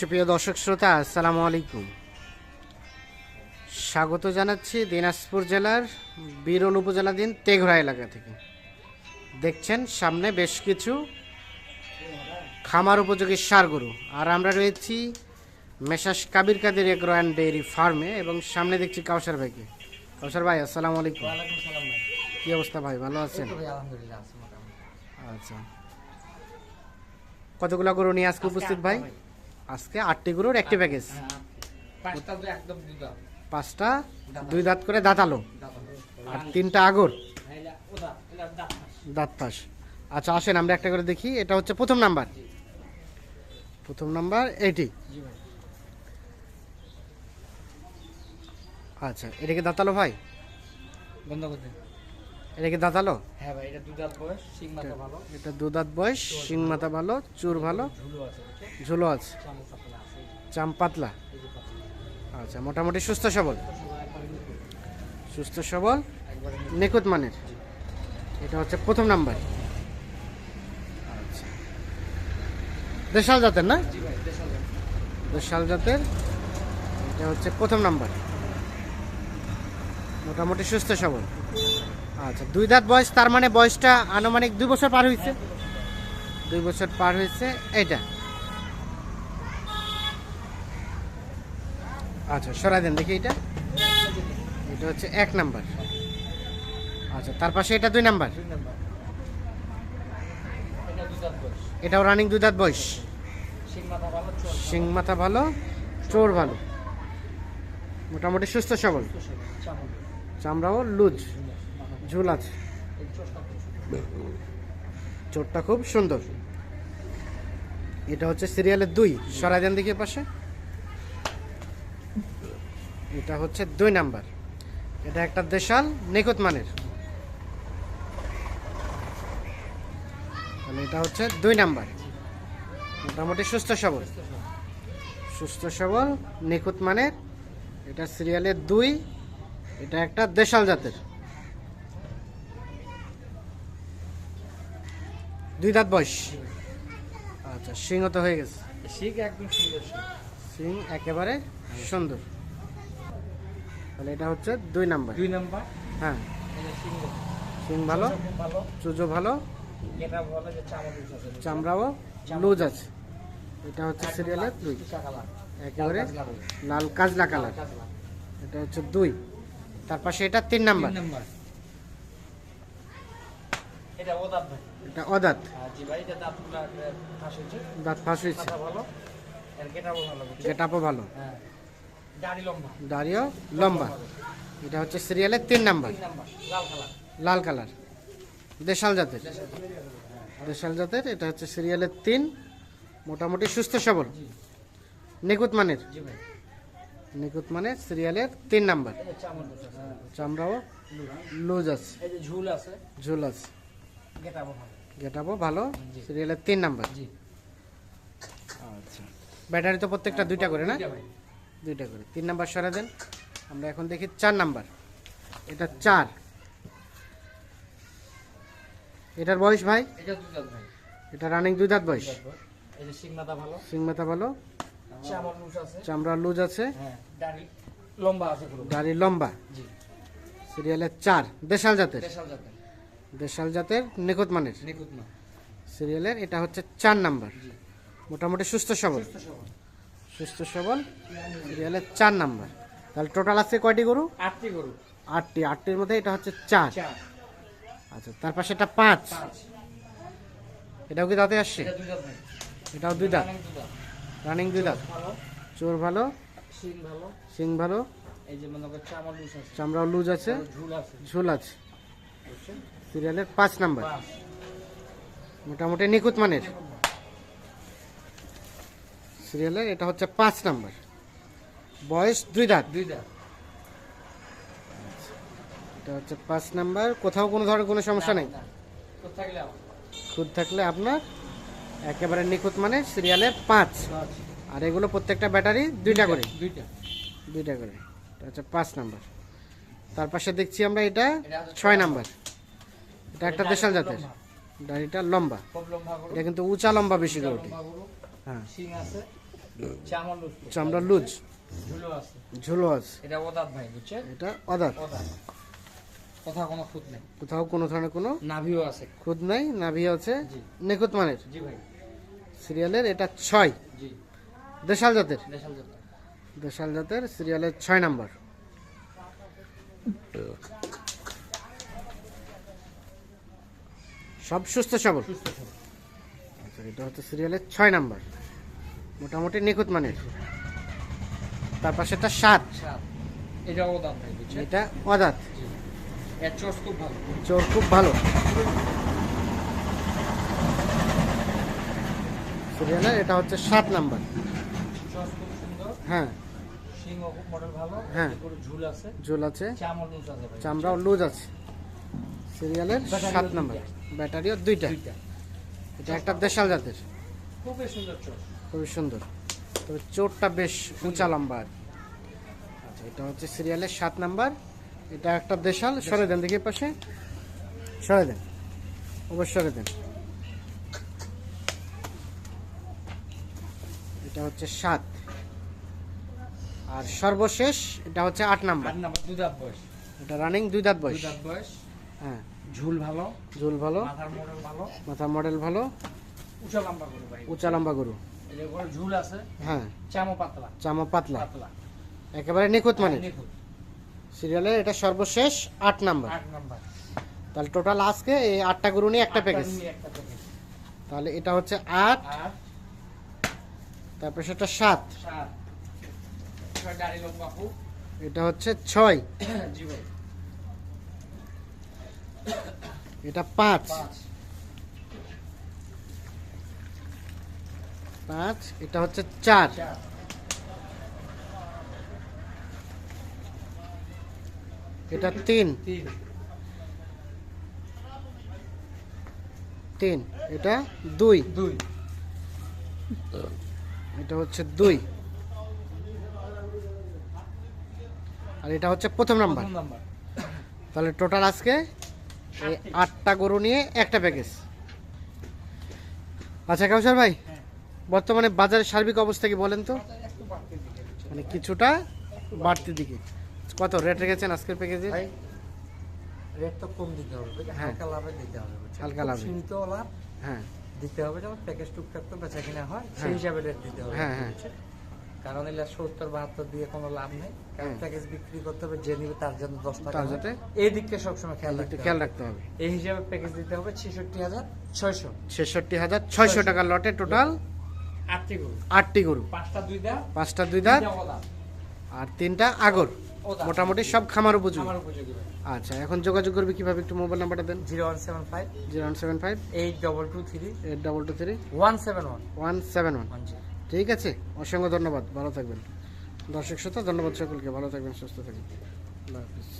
সুপ্রিয় দর্শক শ্রোতা আসসালামু আলাইকুম। স্বাগত জানাচ্ছি দিনাজপুর জেলার বিরল উপজেলাধীন তেঘরা এলাকা থেকে। দেখছেন সামনে বেশ কিছু খামার উপযোগী সার গরু আর আমরা রয়েছি Messrs Kabir Kader agro and dairy ফার্মে এবং সামনে দেখছি কাউসার ভাইকে। কাউসার ভাই আসসালামু আলাইকুম। কি অবস্থা ভাই ভালো আছেন? আচ্ছা। কতগুলো গরু নিয়ে আজকে উপস্থিত ভাই। আজকে আটটি গরুর একটি প্যাকেজ হ্যাঁ, পাঁচটা একদম দুধ পাঁচটা দুই দাঁত করে দাঁতালো আর তিনটা আগর। দাঁত দাঁত পাশ আচ্ছা আসেন আমরা একটা করে দেখি। এটা হচ্ছে প্রথম নাম্বার। প্রথম নাম্বার এইটি। আচ্ছা এটা কি দাঁতালো ভাই? বন্ধ করে দেন। এটা কি দাঁতালো হ্যাঁ ভাই এটা দুধার বয়স সিং মাথা ভালো। এটা বয়স শিং মাথা ভালো চুর ভালো। ঝুলো আছে চাম পাতলা। আচ্ছা মোটামুটি সুস্থ সবল। সুস্থ সবল নিখুঁত। মানের। এটা হচ্ছে প্রথম নাম্বার। আচ্ছা। দেশাল জাতের না। দেশাল জাতের। এটা হচ্ছে প্রথম নাম্বার। মোটামুটি সুস্থ সবল। আচ্ছা দুই দাঁত বয়স, তার মানে বয়সটা আনুমানিক দুই বছর পার হয়েছে। দুই বছর পার হয়েছে এটা আচ্ছা সরাই দেন, দেখি এটা এটা হচ্ছে এক নাম্বার। আচ্ছা তার পাশে এটা দুই নাম্বার। এটাও রানিং দুই দাঁত বয়স। শিং মাথা ভালো, চোর ভালো। মোটামুটি সুস্থ সবল। চামড়াও লুজ। ঝুল আছে। চোরটা খুব সুন্দর। এটা হচ্ছে সিরিয়ালের দুই সরাই দেন দিকে পাশে। এটা হচ্ছে দুই নাম্বার। এটা একটা দেশাল, নিখুঁত মানের। এটা হচ্ছে দুই নাম্বার। মোটামুটি সুস্থ সবল। সুস্থ সবল, নিখুঁত মানের। এটা সিরিয়ালের দুই, এটা একটা দেশাল জাতের। দুই দাঁত বয়স। আচ্ছা সিংহ তো হয়ে গেছে। শিখ একদম সুন্দর সিং। একেবারে সুন্দর। তাহলে এটা হচ্ছে দুই নাম্বার। দুই নাম্বার। হ্যাঁ। সিং ভালো। চুজো ভালো। চামড়াও লুজ আছে। এটা হচ্ছে সিরিয়ালের দুই। একেবারে লাল কাজলা কালার। এটা হচ্ছে দুই। তার পাশে এটা তিন নাম্বার। নাম্বার। এটা ও দাঁত ভাই। এটা অদাঁত জি ভাই এটা দাঁতগুলো ফাঁস হচ্ছে দাঁত ফাঁস হয়েছে। ভালো এর গেটাও ভালো গেটাপও ভালো। হ্যাঁ দাড়ি লম্বা। দাড়িও লম্বা। এটা হচ্ছে সিরিয়ালের তিন নাম্বার। লাল কালার। লাল কালার। দেশাল জাতের। দেশাল জাতের এটা হচ্ছে সিরিয়ালের তিন। মোটামুটি সুস্থ সবল। নিখুঁত মানের। ভাই। মানের সিরিয়ালের তিন নাম্বার। এই যে চামচ আছে চামড়াও লুজ। আছে। ঝুল আছে। ঝুল আছে। গেটাও ভালো। সিরিয়ালের তিন নাম্বার। জি। আচ্ছা। ব্যাটারি তো প্রত্যেকটা দুইটা করে না? দুইটা করে। তিন নাম্বার সরা দেন। আমরা এখন দেখি চার নাম্বার। এটা চার। এটার বয়স ভাই? এটা রানিং দুই দাঁত বয়স? দুই দাঁত ভাই। এই যে সিং মাথা ভালো। চামড়া লুজ আছে। হ্যাঁ দাড়ি লম্বা লম্বা। সিরিয়ালের চার। দেশাল জাতের। দেশাল জাতের। দেশাল জাতের নিখুঁত মানের নিখুঁত সিরিয়ালের এটা হচ্ছে চার নাম্বার। মোটামুটি সুস্থ সবল। সুস্থ সবল। সিরিয়ালের চার নাম্বার। তাহলে টোটাল আছে কয়টি গরু? আটটি গরু। আটটি। আটটির মধ্যে এটা হচ্ছে চার। আচ্ছা তার পাশে এটা পাঁচ। এটাও কি দাঁতে আসছে? এটাও দুই দাঁত। রানিং দুই দাঁত। চোর ভালো। সিং ভালো। সিং ভালো। এই যে লুজ আছে। চামড়াও লুজ আছে। আর ঝুল আছে। ঝুল আছে। সিরিয়ালের পাঁচ নাম্বার। মোটামুটি নিখুঁত মানের। সিরিয়ালের এটা হচ্ছে পাঁচ নাম্বার। বয়স দুই দাঁত। দুই দাঁত। এটা হচ্ছে পাঁচ নাম্বার। কোথাও কোনো ধরনের কোনো সমস্যা নেই। খুদ থাকলে আপনার একেবারে নিখুঁত মানে সিরিয়ালের পাঁচ। আর এগুলো প্রত্যেকটা ব্যাটারি দুইটা করে। দুইটা। দুইটা করে। এটা হচ্ছে পাঁচ নাম্বার। তার পাশে দেখছি আমরা এটা ছয় নাম্বার। এটা একটা দেশাল জাতের। দাড়িটা লম্বা। এটা কিন্তু উঁচা লম্বা বেশি করে ওঠে হ্যাঁ। চামড়া লুজ। ঝুলো আছে। এটা ওদাত ভাই বুঝছেন? এটা অদাত ওদাত। কথা কোনো খুঁত নেই। কোথাও কোনো ধরনের কোনো নাভিও আছে। খুদ নাই নাভি আছে। জি। নিখুঁত মানের। জি ভাই। সিরিয়ালের এটা ছয়। জি। দেশাল জাতের। দেশাল জাত দেশাল জাতের সিরিয়ালের ছয় নাম্বার। সব সুস্থ সবল। সুস্থ সবল আচ্ছা এটা হচ্ছে সিরিয়ালের ছয় নাম্বার। মোটামুটি নিখুঁত মানের। তার পাশে একটা সাত। এটা এটা অদাত। এর চোষ খুব ভালো। চোর খুব ভালো। সিরিয়ালের এটা হচ্ছে সাত নাম্বার। হ্যাঁ। সিংহ খুব মডেল ভালো। হ্যাঁ। ঝুল আছে। ঝোল আছে। চামল লুজ আছে ভাই লুজ আছে। সিরিয়ালের সাত। নাম্বার। ব্যাটারিও দুইটা। এটা একটা দেশাল জাতের। খুবই সুন্দর খুবই সুন্দর। তবে চোরটা বেশ উঁচা লম্বা আর আচ্ছা এটা হচ্ছে সিরিয়ালের সাত নাম্বার। এটা একটা দেশাল। সরে দেন দেখি পাশে। সরে দেন। অবশ্যই সরে দেন। এটা হচ্ছে সাত। আর সর্বশেষ এটা হচ্ছে আট নাম্বার। আট দুই দাঁত বয়স। এটা রানিং দুই দাঁত দুই বয়স দাঁত বয়স। হ্যাঁ। ঝুল ভালো ঝুল ভালো মাথার মডেল ভালো। মাথা মডেল ভালো উঁচা লম্বা ভাই। উঁচা লম্বা গরু। ঝুল আছে হ্যাঁ। চামো পাতলা। চামা পাতলা। পাতলা। একেবারে নিখুঁত মানে নিখুঁত। সিরিয়ালের এটা সর্বশেষ আট নাম্বার। আট নাম্বার। তাহলে টোটাল আজকে এই আটটা গরু নিয়ে একটা প্যাকেজ তাহলে এটা হচ্ছে আট। তারপরে সেটা সাত। এটা হচ্ছে ছয়। এটা পাঁচ। পাঁচ। এটা হচ্ছে চার। এটা তিন। তিন। এটা দুই। দুই। এটা হচ্ছে দুই। আর এটা হচ্ছে প্রথম নাম্বার। তাহলে টোটাল আজকে এই আটটা গরু নিয়ে একটা প্যাকেজ আচ্ছা কাউসার ভাই হ্যাঁ। বর্তমানে বাজারের সার্বিক অবস্থা কি বলেন তো? মানে কিছুটা বাড়তি দিকে কত রেট রেখেছেন আজকের প্যাকেজে রেট তো কম দিতে হবে হ্যাঁ। হালকা লাভে দিতে হবে? হালকা লাভে। সীমিত লাভ হ্যাঁ দিতে হবে যেমন প্যাকেজ টুকটাক তো বেচা কিনা হয় সেই হ্যাঁ। হিসাবে রেট দিতে হবে হ্যাঁ, হ্যাঁ। কারণ এগুলা সত্তর বাহাত্তর দিয়ে কোনো লাভ নেই। কারণ। প্যাকেজ বিক্রি করতে হবে যে নিবে তার জন্য দশ টাকা যাতে এই দিককে সবসময় খেয়াল রাখতে খেয়াল রাখতে হবে। এই হিসাবে প্যাকেজ দিতে হবে ছেষট্টি হাজার ছয়শো। ছেষট্টি হাজার ছয়শো টাকার লটে টোটাল আটটি গরু। আটটি গরু। পাঁচটা দুই দাঁত পাঁচটা দুই ওদাত। আর তিনটা আগর। মোটামুটি সব খামার উপযোগী। আচ্ছা এখন যোগাযোগ করবে কীভাবে? একটু মোবাইল নাম্বারটা দেন। Zero one seven five zero one seven five eight double two three eight double two three one seven one. One seven one. ঠিক আছে? অসংখ্য ধন্যবাদ। ভালো থাকবেন। দর্শক শ্রোতা, ধন্যবাদ সকলকে। ভালো থাকবেন, সুস্থ থাকবেন। আল্লাহ হাফিজ।